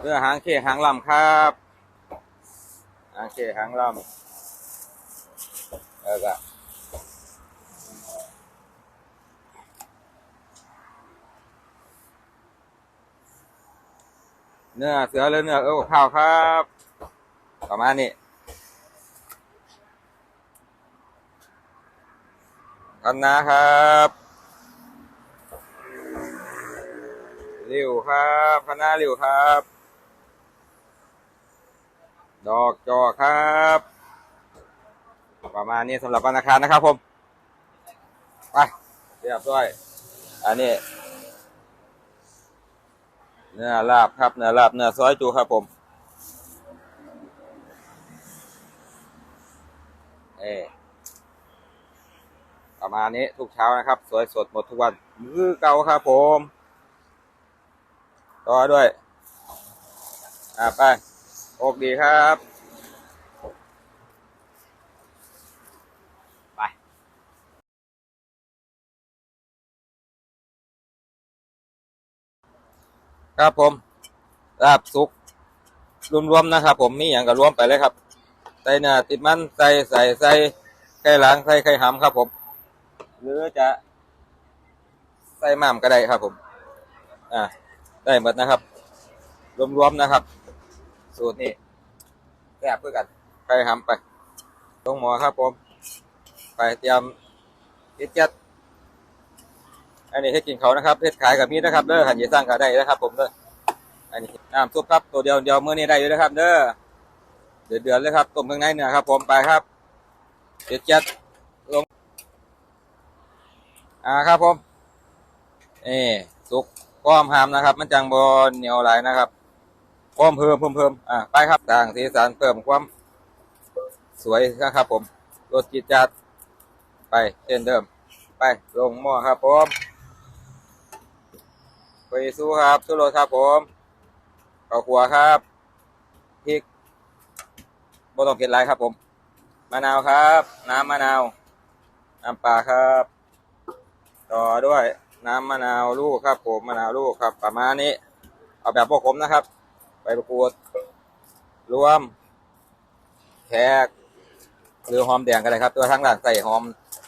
เรือหางเคหางลำครับหางเคหางลำแล้วก็เนื้อเสือหรือเนื้อเออข้าวครับ ประมาณนี้กันนะครับริวครับคณะริวครับ ดอกจอกครับ ประมาณนี้สำหรับวันอังคารนะครับผม ไปเรียบร้อยอันนี้ เนื้อลาบครับ เนื้อลาบ เนื้อซอยจูครับผม เอประมาณนี้ทุกเช้านะครับ สวยสดหมดทุกวันมือเก่าครับผม ต่อด้วย อ่าไป โอกดีครับ ไป ครับผมลาบสุกรวมๆนะครับ ผมมีอย่างก็รวมไปเลยครับ ใส่เนื้อติดมันใส่ใส่ใส่ไข่หลังใส่ไข่หำครับผม หรือจะใส่หม่ำก็ได้ครับผม อ่าได้หมดนะครับ รวมๆนะครับ สูตรนี้แซ่บเพื่อกัน ไปทำไปลงหมอครับผม ไปเตรียมพิจัดอันนี้ให้กินเขานะครับเพชรขายกับมีดนะครับเด้อหันยีสร้างก็ได้นะครับ ผมเด้ออันนี้น้ำซุปครับตัวเดียวเดียวมื้อนี้ได้อยู่นะครับ เด้อเดือดเดือดเลยครับต้มเครื่องในเนื้อครับ ผมไปครับพิจัดลง อ่าครับผมนี่สุกก้อมหามนะครับ มันจังบอลเหนียวไหลนะครับ เพิ่มเพิ่มเพิ่มเพิ่มอ่าไปครับต่างสีสันเพิ่มความสวยนะครับผมรสจิตจัดไปเช่นเดิม ไปลงหม้อครับผมไปสู้ครับสู้รสครับผมข้าวขัวครับพริกบต้องเผ็ดไรครับผมมะนาวครับ น้ำมะนาวน้ำปลาครับ ต่อด้วยน้ำมะนาวลูกครับผมมะนาวลูกครับ ประมาณนี้ เอาแบบพวกผมนะครับ ประกรูดรวม แขกหรือหอมแดงก็ได้ครับ ตัวทั้งหลังใส่หอม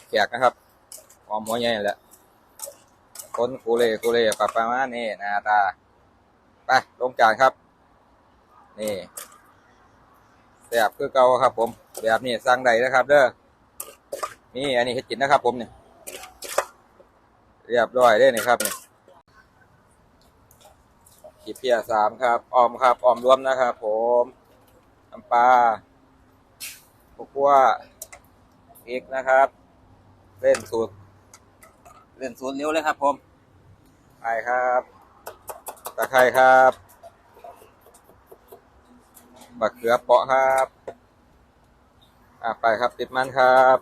แขกนะครับ หอมหัวใหญ่นั่นแหละคนกูเล่กูเล่ปะประมาณนี้นาตาไปลงจานครับ นี่แซ่บคือเก่าครับผม แบบนี้สั่งได้นะครับ เด้อนี่อันนี้เห็ดกินนะครับผมเนี่ยเรียบร้อยเลยนี่ครับนี่ ขีดเพียสามครับ ออมครับ ออมรวมนะครับผมน้ำปลาข้าวคั่วพริกนะครับ เล่นสูตรเล่นสูตรเร็วเลยครับ ผมไปครับตะไคร้ครับบักเขือเปาะครับอะไปครับ ติดมันครับ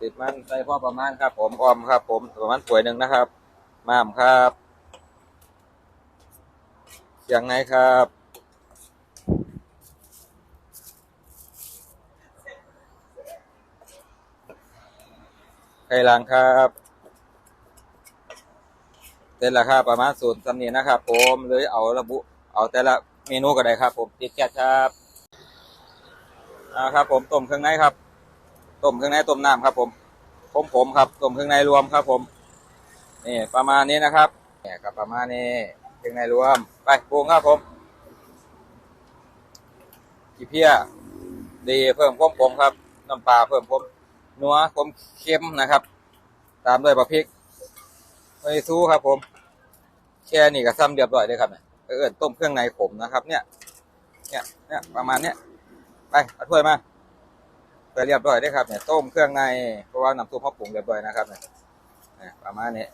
ติดมันใส่พ่อประมาณครับ ผมออมครับ ผมประมาณถ้วยหนึ่งนะครับ ม่ามครับ ยังไงครับ ไข่ลังครับเต็นราคาประมาณศูนย์สำเนียนะครับ ผมเลยเอาระบุ เอาแต่ละเมนูก็ได้ครับ ผมติดแก๊สครับอ่าครับ ผมต้มเครื่องในครับต้มเครื่องในต้มน้ำครับผมผมผมครับต้มเครื่องในรวมครับ ผมนี่ประมาณนี้นะครับเนี่ยครับประมาณนี้ เครื่องในรวม ไปปรุงครับผมกีเพี้ยดีเพิ่มความขมครับ น้ำปลาเพิ่มความนัวความเค็มนะครับ ตามด้วยบะพริกไม่ซู้ครับผม แค่นี้ก็ซ้ำเรียบร้อยเลยครับเนี่ยเออต้มเครื่องในขมนะครับ เนี่ย เนี่ยเนี่ยประมาณเนี้ยไปเอาถ้วยมาไปเรียบร้อยได้ครับเนี่ยต้มเครื่องในเพราะว่าน้ำซุปเขาปรุงเรียบร้อยนะครับเนี่ยเนี่ยประมาณนี้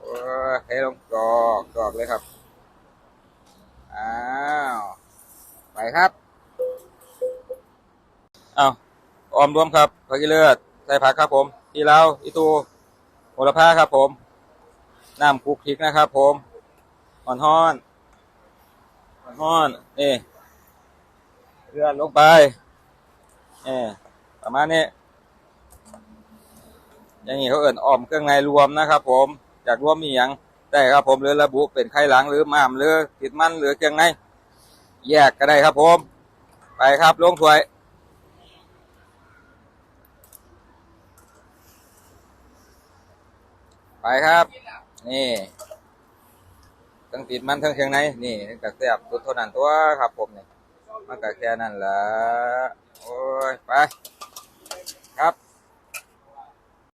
โอ้ยเทลงกรอกกรอกเลยครับ อ้าว ไปครับอ้าวออมรวมครับผักกีเลือดใส่ผักครับผมทีลาวอีตูโหระพาครับผม น้ำคุกพริกนะครับผมอ่อนห้อนอ่อนห้อนนี่เลือดลงไปเออประมาณนี้ อย่างนี้เขาเอิ่นออมเครื่องในรวมนะครับผม จากรวมมีอย่างได้ครับผมหรือระบุเป็นไข้หลังหรือม้ามหรือติดมันหรือเครื่องในแยกก็ได้ครับผม ไปครับลงถ้วย ไปครับ นี่ทั้งติดมันทั้งเครื่องในนี่กักแซ่บสุดเท่านั้นตัวครับผมเนี่ยมันกัแค่นั้นละโอ้ยไป ครับ